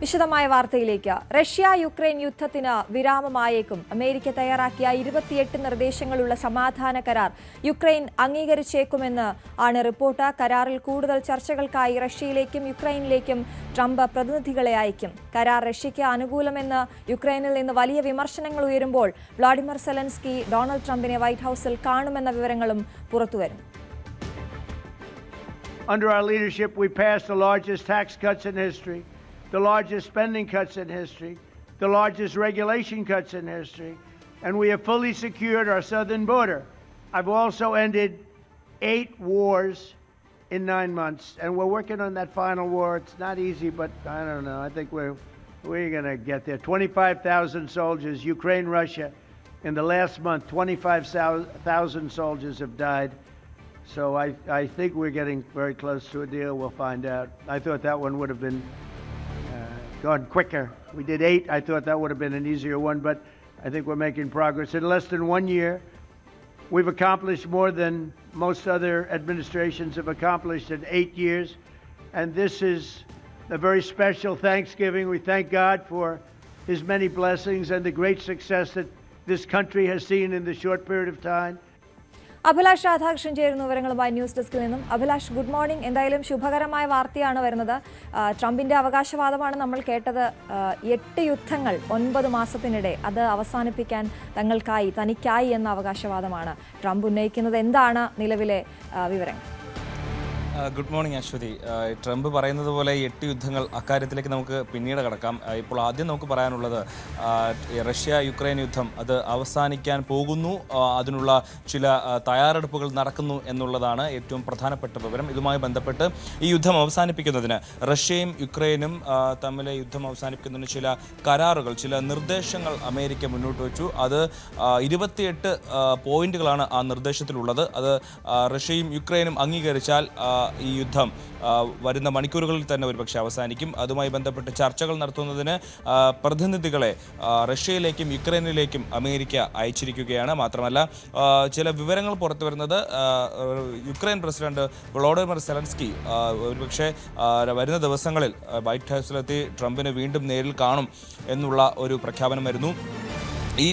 വിശദമായ വാർത്തയിലേക്ക്. Russia Ukraine യുദ്ധത്തിന് വിരാമമായേക്കും. അമേരിക്ക തയ്യാറാക്കിയ ഇരുപത്തിയെട്ട് നിർദ്ദേശങ്ങളുള്ള സമാധാന കരാർ യുക്രൈൻ അംഗീകരിച്ചേക്കുമെന്ന് ആണ് റിപ്പോർട്ട്. കരാറിൽ കൂടുതൽ ചർച്ചകൾക്കായി റഷ്യയിലേക്കും യുക്രൈനിലേക്കും ട്രംപ് പ്രതിനിധികളെ അയക്കും. കരാർ റഷ്യയ്ക്ക് അനുകൂലമെന്ന് യുക്രൈനിൽ നിന്ന് വലിയ വിമർശനങ്ങൾ ഉയരുമ്പോൾ വ്ളാഡിമിർ സെലൻസ്കി ഡൊണാൾഡ് ട്രംപിനെ വൈറ്റ് ഹൌസിൽ കാണുമെന്ന വിവരങ്ങളും പുറത്തുവരും. Under our leadership, we passed the largest tax cuts in history, the largest spending cuts in history, the largest regulation cuts in history, and we have fully secured our southern border. I've also ended eight wars in nine months, and we're working on that final war. It's not easy, but I don't know. I think we're we're going to get there. 25,000 soldiers, Ukraine, Russia. In the last month, 25,000 soldiers have died. So I, I think we're getting very close to a deal. We'll find out. I thought that one would have been gone quicker. We did eight. I thought that would have been an easier one, but I think we're making progress. In less than one year, we've accomplished more than most other administrations have accomplished in eight years. And this is a very special Thanksgiving. We thank God for His many blessings and the great success that this country has seen in the short period of time. Abhilash Radhakrishnan ചേരുന്ന വിവരങ്ങളുമായി news ഡെസ്കിൽ നിന്നും. Abhilash good morning എന്തായാലും ശുഭകരമായ വാർത്തയാണ് വരുന്നത്. ട്രംപിന്റെ അവകാശവാദമാണ് നമ്മൾ കേട്ടത്. എട്ട് യുദ്ധങ്ങൾ ഒൻപത് മാസത്തിനിടെ അത് അവസാനിപ്പിക്കാൻ തങ്ങൾക്കായി തനിക്കായി എന്ന അവകാശവാദമാണ്. ട്രംപ് ഉന്നയിക്കുന്നത് എന്താണ് നിലവിലെ വിവരങ്ങൾ? Good morning Aswathy. ട്രംപ് പറയുന്നത് പോലെ എട്ട് യുദ്ധങ്ങൾ അക്കാര്യത്തിലേക്ക് നമുക്ക് പിന്നീട് കടക്കാം. ഇപ്പോൾ ആദ്യം നമുക്ക് പറയാനുള്ളത് റഷ്യ യുക്രൈൻ യുദ്ധം അത് അവസാനിക്കാൻ പോകുന്നു. അതിനുള്ള ചില തയ്യാറെടുപ്പുകൾ നടക്കുന്നു എന്നുള്ളതാണ് ഏറ്റവും പ്രധാനപ്പെട്ട വിവരം. ഇതുമായി ബന്ധപ്പെട്ട് ഈ യുദ്ധം അവസാനിപ്പിക്കുന്നതിന് റഷ്യയും യുക്രൈനും തമ്മിലെ യുദ്ധം അവസാനിപ്പിക്കുന്നതിന് ചില കരാറുകൾ ചില നിർദ്ദേശങ്ങൾ അമേരിക്ക മുന്നോട്ട് വെച്ചു. അത് ഇരുപത്തിയെട്ട് പോയിന്റുകളാണ് ആ നിർദ്ദേശത്തിലുള്ളത്. അത് റഷ്യയും യുക്രൈനും അംഗീകരിച്ചാൽ ഈ യുദ്ധം വരുന്ന മണിക്കൂറുകളിൽ തന്നെ ഒരുപക്ഷെ അവസാനിക്കും. അതുമായി ബന്ധപ്പെട്ട് ചർച്ചകൾ നടത്തുന്നതിന് പ്രതിനിധികളെ റഷ്യയിലേക്കും യുക്രൈനിലേക്കും അമേരിക്ക അയച്ചിരിക്കുകയാണ്. മാത്രമല്ല ചില വിവരങ്ങൾ പുറത്തു വരുന്നത് യുക്രൈൻ പ്രസിഡന്റ് വ്ളോഡിമിർ സെലൻസ്കി ഒരുപക്ഷെ വരുന്ന ദിവസങ്ങളിൽ വൈറ്റ് ഹൗസിലെത്തി ട്രംപിനെ വീണ്ടും നേരിൽ കാണും എന്നുള്ള ഒരു പ്രഖ്യാപനം വരുന്നു. ഈ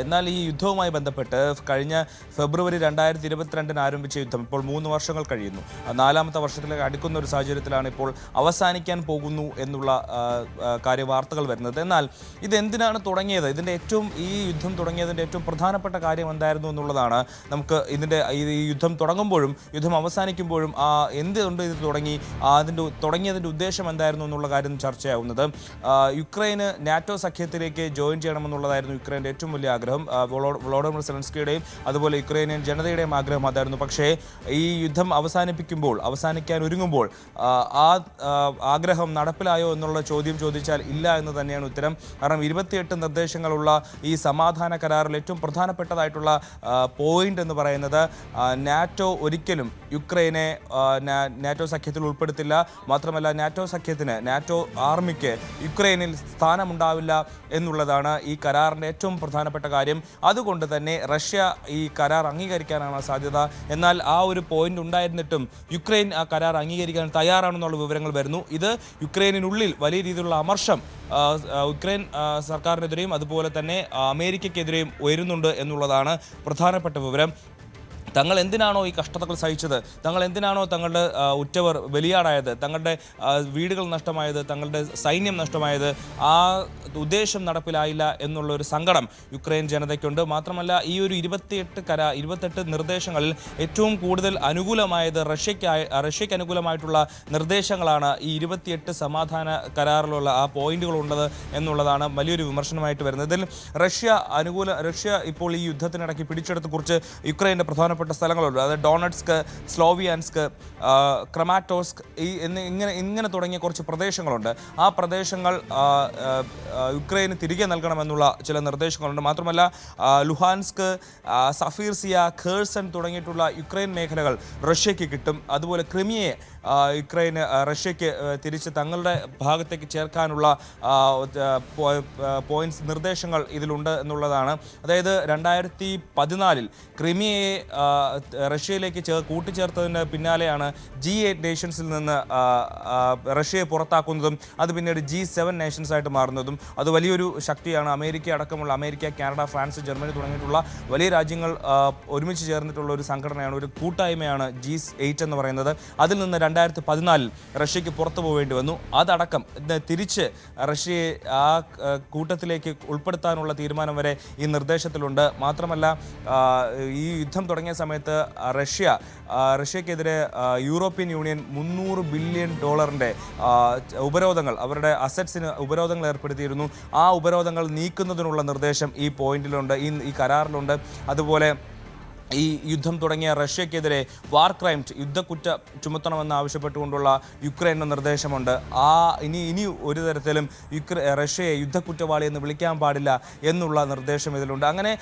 എന്നാൽ ഈ യുദ്ധവുമായി ബന്ധപ്പെട്ട് കഴിഞ്ഞ ഫെബ്രുവരി രണ്ടായിരത്തി ഇരുപത്തിരണ്ടിന് ആരംഭിച്ച യുദ്ധം ഇപ്പോൾ മൂന്ന് വർഷങ്ങൾ കഴിയുന്നു. നാലാമത്തെ വർഷത്തിലേക്ക് അടുക്കുന്ന ഒരു സാഹചര്യത്തിലാണ് ഇപ്പോൾ അവസാനിക്കാൻ പോകുന്നു എന്നുള്ള ആ, ആ, കാര്യ വാർത്തകൾ വരുന്നത്. എന്നാൽ ഇതെന്തിനാണ് തുടങ്ങിയത്? ഇതിന്റെ ഏറ്റവും ഈ യുദ്ധം തുടങ്ങിയതിന്റെ ഏറ്റവും പ്രധാനപ്പെട്ട കാര്യം എന്തായിരുന്നു എന്നുള്ളതാണ് നമുക്ക് ഇതിന്റെ ഈ യുദ്ധം തുടങ്ങുമ്പോഴും യുദ്ധം അവസാനിക്കുമ്പോഴും ആ എന്തുകൊണ്ട് ഇത് തുടങ്ങി അതിന്റെ തുടങ്ങിയതിന്റെ ഉദ്ദേശം എന്തായിരുന്നു എന്നുള്ള കാര്യം ചർച്ചയാവുന്നത്. യുക്രൈന് നാറ്റോ സഖ്യത്തിലേക്ക് ജോയിൻ ചെയ്യണമെന്നുള്ളതായിരുന്നു യുക്രൈന്റെ ഏറ്റവും വലിയ ആഗ്രഹം ആ, വ്ളോ- സെലൻസ്കിയുടെയും അതുപോലെ യുക്രൈനിയൻ ജനതയുടെയും ആഗ്രഹം അതായിരുന്നു. പക്ഷേ ഈ യുദ്ധം അവസാനിപ്പിക്കുമ്പോൾ അവസാനിക്കാൻ ഒരുങ്ങുമ്പോൾ ആ, ആഗ്രഹം നടപ്പിലായോ എന്നുള്ള ചോദ്യം ചോദിച്ചാൽ ഇല്ല എന്ന് തന്നെയാണ് ഉത്തരം. കാരണം ഇരുപത്തിയെട്ട് നിർദ്ദേശങ്ങളുള്ള ഈ സമാധാന കരാറിൽ ഏറ്റവും പ്രധാനപ്പെട്ടതായിട്ടുള്ള പോയിന്റ് എന്ന് പറയുന്നത് നാറ്റോ ഒരിക്കലും യുക്രൈനെ നാറ്റോ സഖ്യത്തിൽ ഉൾപ്പെടുത്തില്ല. മാത്രമല്ല നാറ്റോ സഖ്യത്തിന് നാറ്റോ ആർമിക്ക് യുക്രൈനിൽ സ്ഥാനമുണ്ടാവില്ല എന്നുള്ളതാണ് ഈ കരാറിന്റെ ഏറ്റവും പ്രധാനപ്പെട്ട കാര്യം അതുകൊണ്ട് തന്നെ റഷ്യ ഈ കരാർ അംഗീകരിക്കാനാണ് സാധ്യത. എന്നാൽ ആ ഒരു പോയിന്റ് ഉണ്ടായിരുന്നിട്ടും യുക്രൈൻ ആ കരാർ അംഗീകരിക്കാൻ തയ്യാറാണെന്നുള്ള വിവരങ്ങൾ വരുന്നു. ഇത് യുക്രൈനിനുള്ളിൽ വലിയ രീതിയിലുള്ള അമർഷം യുക്രൈൻ സർക്കാരിനെതിരെയും അതുപോലെ തന്നെ അമേരിക്കയ്ക്കെതിരെയും ഉയരുന്നുണ്ട് എന്നുള്ളതാണ് പ്രധാനപ്പെട്ട വിവരം. തങ്ങൾ എന്തിനാണോ ഈ കഷ്ടതകൾ സഹിച്ചത്? തങ്ങൾ എന്തിനാണോ തങ്ങളുടെ ഉറ്റവർ ബലിയാടായത്? തങ്ങളുടെ വീടുകൾ നഷ്ടമായത്? തങ്ങളുടെ സൈന്യം നഷ്ടമായത്? ആ ഉദ്ദേശം നടപ്പിലായില്ല എന്നുള്ള ഒരു സങ്കടം യുക്രൈൻ ജനതയ്ക്കുണ്ട്. മാത്രമല്ല ഈ ഒരു ഇരുപത്തിയെട്ട് കര ഇരുപത്തെട്ട് നിർദ്ദേശങ്ങളിൽ ഏറ്റവും കൂടുതൽ അനുകൂലമായത് റഷ്യയ്ക്കായി റഷ്യയ്ക്ക് അനുകൂലമായിട്ടുള്ള നിർദ്ദേശങ്ങളാണ് ഈ ഇരുപത്തിയെട്ട് സമാധാന കരാറിലുള്ള ആ പോയിന്റുകൾ ഉള്ളത് എന്നുള്ളതാണ് വലിയൊരു വിമർശനമായിട്ട് വരുന്നത്. ഇതിൽ റഷ്യ അനുകൂല റഷ്യ ഇപ്പോൾ ഈ യുദ്ധത്തിനിടയ്ക്ക് പിടിച്ചെടുത്ത് കുറിച്ച് യുക്രൈന്റെ പ്രധാനപ്പെട്ട സ്ഥലങ്ങളുണ്ട്. അതായത് ഡോണറ്റ്സ്ക് സ്ലോവിയാൻസ്ക് ക്രമാറ്റോസ്ക് ഈ ഇങ്ങനെ ഇങ്ങനെ തുടങ്ങിയ കുറച്ച് പ്രദേശങ്ങളുണ്ട്. ആ പ്രദേശങ്ങൾ യുക്രൈന് തിരികെ നൽകണമെന്നുള്ള ചില നിർദ്ദേശങ്ങളുണ്ട്. മാത്രമല്ല ലുഹാൻസ്ക് സഫീർസിയ ഖേഴ്സൺ തുടങ്ങിയിട്ടുള്ള യുക്രൈൻ മേഖലകൾ റഷ്യയ്ക്ക് കിട്ടും. അതുപോലെ ക്രിമിയെ യുക്രൈന് റഷ്യയ്ക്ക് തിരിച്ച് തങ്ങളുടെ ഭാഗത്തേക്ക് ചേർക്കാനുള്ള പോയിന്റ്സ് നിർദ്ദേശങ്ങൾ ഇതിലുണ്ട് എന്നുള്ളതാണ്. അതായത് രണ്ടായിരത്തി പതിനാലിൽ ക്രിമിയയെ റഷ്യയിലേക്ക് ചേ കൂട്ടിച്ചേർത്തതിന് പിന്നാലെയാണ് ജി എയ്റ്റ് നേഷൻസിൽ നിന്ന് റഷ്യയെ പുറത്താക്കുന്നതും അത് പിന്നീട് ജി സെവൻ നേഷൻസ് ആയിട്ട് മാറുന്നതും. അത് വലിയൊരു ശക്തിയാണ്. അമേരിക്ക അടക്കമുള്ള അമേരിക്ക കാനഡ ഫ്രാൻസ് ജർമ്മനി തുടങ്ങിയിട്ടുള്ള വലിയ രാജ്യങ്ങൾ ഒരുമിച്ച് ചേർന്നിട്ടുള്ള ഒരു സംഘടനയാണ് ഒരു കൂട്ടായ്മയാണ് ജി എയ്റ്റ് എന്ന് പറയുന്നത്. അതിൽ നിന്ന് രണ്ടായിരത്തി പതിനാലിൽ റഷ്യക്ക് പുറത്തു പോവേണ്ടി വന്നു. അതടക്കം തിരിച്ച് റഷ്യയെ ആ കൂട്ടത്തിലേക്ക് ഉൾപ്പെടുത്താനുള്ള തീരുമാനം വരെ ഈ നിർദ്ദേശത്തിലുണ്ട്. മാത്രമല്ല ഈ യുദ്ധം തുടങ്ങിയ സമയത്ത് റഷ്യ റഷ്യക്കെതിരെ യൂറോപ്യൻ യൂണിയൻ മുന്നൂറ് ബില്യൺ ഡോളറിന്റെ ഉപരോധങ്ങൾ അവരുടെ അസറ്റ്സിന് ഉപരോധങ്ങൾ ഏർപ്പെടുത്തിയിരുന്നു. ആ ഉപരോധങ്ങൾ നീക്കുന്നതിനുള്ള നിർദ്ദേശം ഈ പോയിന്റിലുണ്ട് ഈ കരാറിലുണ്ട്. അതുപോലെ ഈ യുദ്ധം തുടങ്ങിയ റഷ്യക്കെതിരെ വാർ ക്രൈം യുദ്ധക്കുറ്റ ചുമത്തണമെന്ന് ആവശ്യപ്പെട്ടുകൊണ്ടുള്ള യുക്രൈന്റെ നിർദ്ദേശമുണ്ട്. ആ ഇനി ഇനി ഒരു തരത്തിലും യുക്ര റഷ്യയെ യുദ്ധക്കുറ്റവാളി എന്ന് വിളിക്കാൻ പാടില്ല എന്നുള്ള നിർദ്ദേശം ഇതിലുണ്ട്. അങ്ങനെ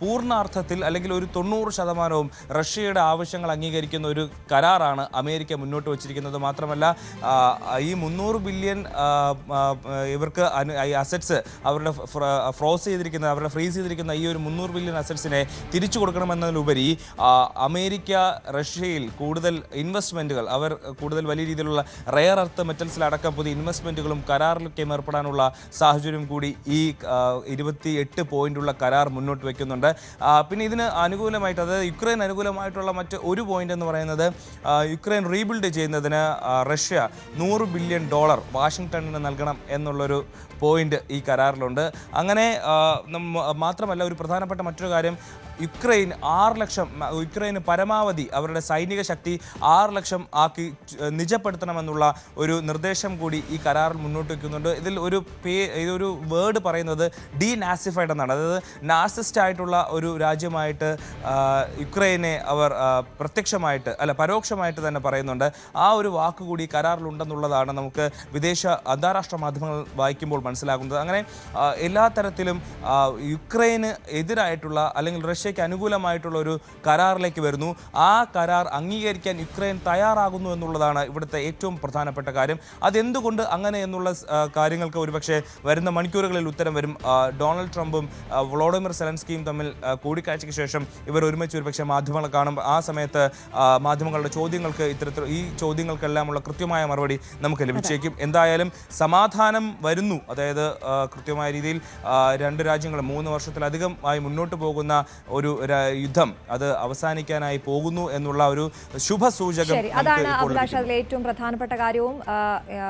പൂർണാർത്ഥത്തിൽ അല്ലെങ്കിൽ ഒരു തൊണ്ണൂറ് ശതമാനവും റഷ്യയുടെ ആവശ്യങ്ങൾ അംഗീകരിക്കുന്ന ഒരു കരാറാണ് അമേരിക്ക മുന്നോട്ട് വച്ചിരിക്കുന്നത്. മാത്രമല്ല ഈ മുന്നൂറ് ബില്യൺ ഇവർക്ക് അസറ്റ്സ് അവരുടെ ഫ്രോസ് ചെയ്തിരിക്കുന്ന അവരുടെ ഫ്രീസ് ചെയ്തിരിക്കുന്ന ഈ ഒരു മുന്നൂറ് ബില്യൺ അസറ്റ്സിനെ തിരിച്ചു കൊടുക്കണമെന്നതിലുപരി ആ, അമേരിക്ക റഷ്യയിൽ കൂടുതൽ ഇൻവെസ്റ്റ്മെന്റുകൾ അവർ കൂടുതൽ വലിയ രീതിയിലുള്ള റെയർ എർത്ത് മെറ്റൽസിലടക്കം പുതിയ ഇൻവെസ്റ്റ്മെന്റുകളും കരാറിലൊക്കെ ഏർപ്പെടാനുള്ള സാഹചര്യം കൂടി ഈ ഇരുപത്തി എട്ട് പോയിന്റുള്ള കരാർ മുന്നോട്ട് വയ്ക്കുന്നുണ്ട് പിന്നെ ഇതിന് അനുകൂലമായിട്ട് അതായത് യുക്രൈൻ അനുകൂലമായിട്ടുള്ള മറ്റ് ഒരു പോയിന്റ് എന്ന് പറയുന്നത് യുക്രൈൻ റീബിൽഡ് ചെയ്യുന്നതിന് റഷ്യ നൂറ് ബില്യൺ ഡോളർ വാഷിങ്ടണിന് നൽകണം എന്നുള്ളൊരു പോയിന്റ് ഈ കരാറിലുണ്ട്. അങ്ങനെ മാത്രമല്ല ഒരു പ്രധാനപ്പെട്ട മറ്റൊരു കാര്യം യുക്രൈൻ ആറ് ലക്ഷം യുക്രൈന് പരമാവധി അവരുടെ സൈനിക ശക്തി ആറ് ലക്ഷം ആക്കി നിജപ്പെടുത്തണമെന്നുള്ള ഒരു നിർദ്ദേശം കൂടി ഈ കരാറിൽ മുന്നോട്ട് വയ്ക്കുന്നുണ്ട് ഇതിൽ ഒരു പേ ഇതൊരു വേർഡ് പറയുന്നത് ഡി നാസിഫൈഡ് എന്നാണ് അതായത് നാസിസ്റ്റ് ആയിട്ടുള്ള ഒരു രാജ്യമായിട്ട് യുക്രൈനെ അവർ പ്രത്യക്ഷമായിട്ട് അല്ല പരോക്ഷമായിട്ട് തന്നെ പറയുന്നുണ്ട്. ആ ഒരു വാക്ക് കൂടി കരാറിലുണ്ടെന്നുള്ളതാണ് നമുക്ക് വിദേശ അന്താരാഷ്ട്ര മാധ്യമങ്ങൾ വായിക്കുമ്പോൾ മനസ്സിലാകുന്നത്. അങ്ങനെ എല്ലാ തരത്തിലും യുക്രൈന് എതിരായിട്ടുള്ള അല്ലെങ്കിൽ റഷ്യയ്ക്ക് അനുകൂലമായിട്ടുള്ള ഒരു കരാറിലേക്ക് വരുന്നു. ആ കരാർ അംഗീകരിക്കാൻ യുക്രൈൻ തയ്യാറാകുന്നു എന്നുള്ളതാണ് ഇവിടുത്തെ ഏറ്റവും പ്രധാനപ്പെട്ട കാര്യം. അതെന്തുകൊണ്ട് അങ്ങനെ എന്നുള്ള കാര്യങ്ങൾക്ക് ഒരുപക്ഷെ വരുന്ന മണിക്കൂറുകളിൽ ഉത്തരം വരും. ഡൊണാൾഡ് ട്രംപും വ്ളോഡിമിർ സെലൻസ്കിയും തമ്മിൽ കൂടിക്കാഴ്ചയ്ക്ക് ശേഷം ഇവർ ഒരുമിച്ച് ഒരുപക്ഷെ മാധ്യമങ്ങളെ കാണും. ആ സമയത്ത് മാധ്യമങ്ങളുടെ ചോദ്യങ്ങൾക്ക് ഇത്തരത്തിൽ ഈ ചോദ്യങ്ങൾക്കെല്ലാമുള്ള കൃത്യമായ മറുപടി നമുക്ക് ലഭിച്ചേക്കും. എന്തായാലും സമാധാനം വരുന്നു. അതായത് കൃത്യമായ രീതിയിൽ രണ്ട് രാജ്യങ്ങളും മൂന്ന് വർഷത്തിലധികമായി മുന്നോട്ട് പോകുന്ന ഒരു യുദ്ധം അത് അവസാനിക്കാനായി പോകുന്നു എന്നുള്ള ഒരു ശുഭസൂചകം അതാണ് അഭിലാഷ്. അതിലെ ഏറ്റവും പ്രധാനപ്പെട്ട കാര്യവും